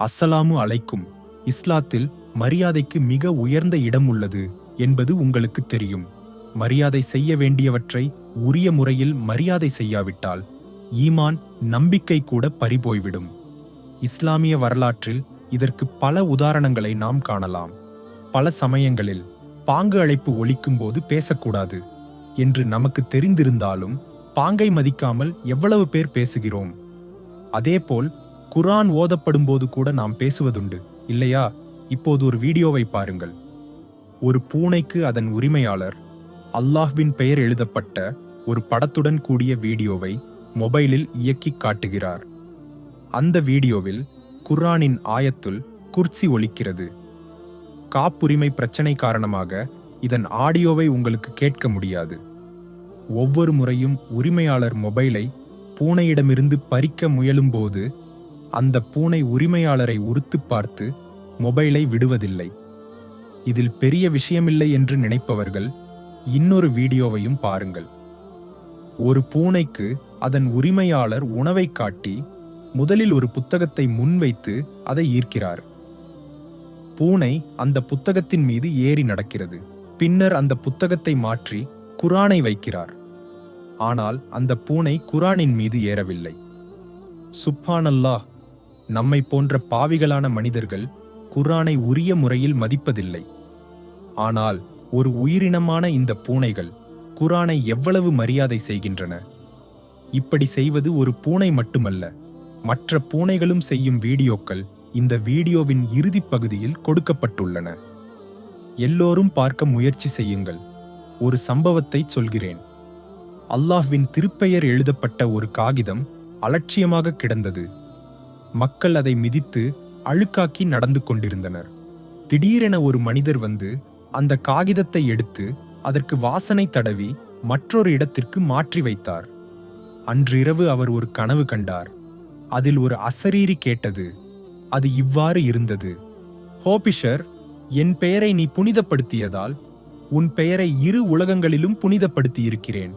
அஸ்ஸலாமு அலைக்கும். இஸ்லாத்தில் மரியாதைக்கு மிக உயர்ந்த இடம் உள்ளது என்பது உங்களுக்கு தெரியும். மரியாதை செய்ய வேண்டியவற்றை உரிய முறையில் மரியாதை செய்யாவிட்டால் ஈமான் நம்பிக்கை கூட பறிபோய்விடும். இஸ்லாமிய வரலாற்றில் இதற்கு பல உதாரணங்களை நாம் காணலாம். பல சமயங்களில் பாங்கு அழைப்பு ஒழிக்கும் போது பேசக்கூடாது என்று நமக்கு தெரிந்திருந்தாலும் பாங்கை மதிக்காமல் எவ்வளவு பேர் பேசுகிறோம்? அதேபோல் குர்ஆன் ஓதப்படும் போது கூட நாம் பேசுவதுண்டு. இல்லையா? இப்போது ஒரு வீடியோவை பாருங்கள். ஒரு பூனைக்கு அதன் உரிமையாளர் அல்லாஹ்வின் பெயர் எழுதப்பட்ட ஒரு படத்துடன் கூடிய வீடியோவை மொபைலில் இயக்கி காட்டுகிறார். அந்த வீடியோவில் குர்ஆனின் ஆயத்துல் குர்சி ஒலிக்கிறது. காப்புரிமை பிரச்சனை காரணமாக இதன் ஆடியோவை உங்களுக்கு கேட்க முடியாது. ஒவ்வொரு முறையும் உரிமையாளர் மொபைலை பூனையிடமிருந்து பறிக்க முயலும்போது அந்த பூனை உரிமையாளரை உறுத்து பார்த்து மொபைலை விடுவதில்லை. இதில் பெரிய விஷயமில்லை என்று நினைப்பவர்கள் இன்னொரு வீடியோவையும் பாருங்கள். ஒரு பூனைக்கு அதன் உரிமையாளர் உணவை காட்டி முதலில் ஒரு புத்தகத்தை முன்வைத்து அதை ஈர்க்கிறார். பூனை அந்த புத்தகத்தின் மீது ஏறி நடக்கிறது. பின்னர் அந்த புத்தகத்தை மாற்றி குரானை வைக்கிறார். ஆனால் அந்த பூனை குரானின் மீது ஏறவில்லை. சுப்பானல்லாஹ் நம்மை போன்ற பாவிகளான மனிதர்கள் குரானை உரிய முறையில் மதிப்பதில்லை. ஆனால் ஒரு உயிரினமான இந்த பூனைகள் குரானை எவ்வளவு மரியாதை செய்கின்றன? இப்படி செய்வது ஒரு பூனை மட்டுமல்ல மற்ற பூனைகளும் செய்யும் வீடியோக்கள் இந்த வீடியோவின் இறுதிப் பகுதியில் கொடுக்கப்பட்டுள்ளன. எல்லோரும் பார்க்க முயற்சி செய்யுங்கள் ஒரு சம்பவத்தை சொல்கிறேன். அல்லாஹ்வின் திருப்பெயர் எழுதப்பட்ட ஒரு காகிதம் அலட்சியமாக கிடந்தது. மக்கள் அதை மிதித்து அழுக்காக்கி நடந்து கொண்டிருந்தனர். திடீரென ஒரு மனிதர் வந்து அந்த காகிதத்தை எடுத்து அதற்கு வாசனை தடவி மற்றொரு இடத்திற்கு மாற்றி வைத்தார். அன்றிரவு அவர் ஒரு கனவு கண்டார். அதில் ஒரு அசரீரி கேட்டது. அது இவ்வாறு இருந்தது. ஹோபிஷர் என் பெயரை நீ புனிதப்படுத்தியதால் உன் பெயரை இரு உலகங்களிலும் புனிதப்படுத்தியிருக்கிறேன்.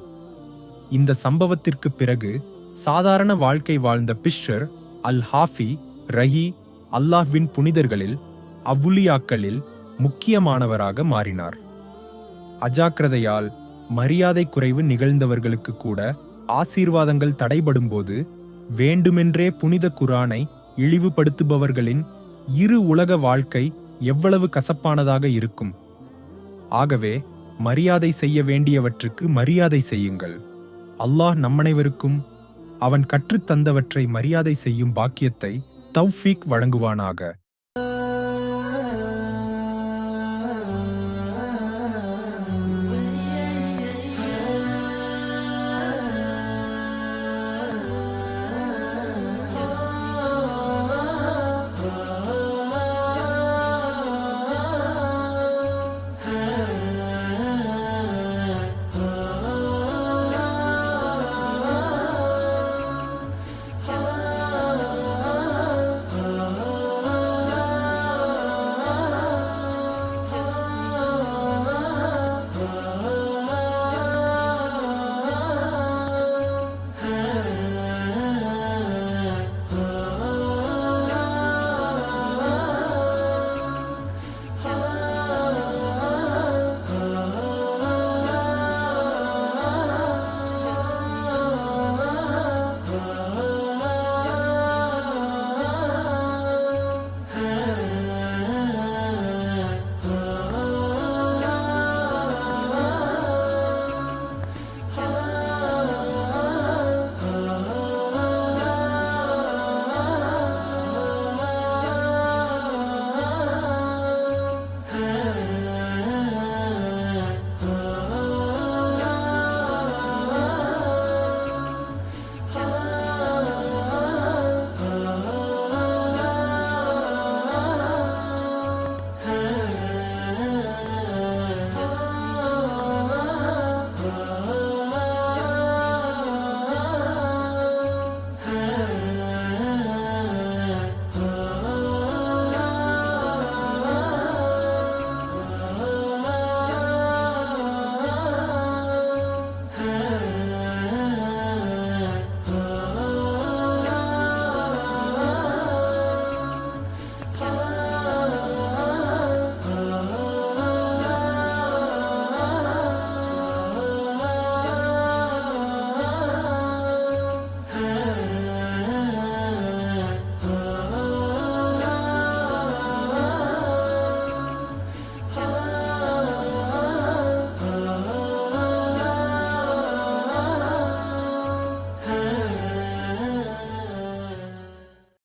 இந்த சம்பவத்திற்கு பிறகு சாதாரண வாழ்க்கை வாழ்ந்த பிஷ்ஷர் அல் ஹாஃபி ரஹி அல்லாஹ்வின் புனிதர்களில் அவ்வுலியாக்களில் முக்கியமானவராக மாறினார். அஜாக்கிரதையால் மரியாதை குறைவு நிகழ்ந்தவர்களுக்கு கூட ஆசீர்வாதங்கள் தடைபடும்போது வேண்டுமென்றே புனித குரானை இழிவுபடுத்துபவர்களின் இரு உலக வாழ்க்கை எவ்வளவு கசப்பானதாக இருக்கும். ஆகவே மரியாதை செய்ய வேண்டியவற்றுக்கு மரியாதை செய்யுங்கள். அல்லாஹ் நம்மனைவருக்கும் அவன் கற்றுத்தந்தவற்றை மரியாதை செய்யும் பாக்கியத்தை தௌஃபீக் வழங்குவானாக.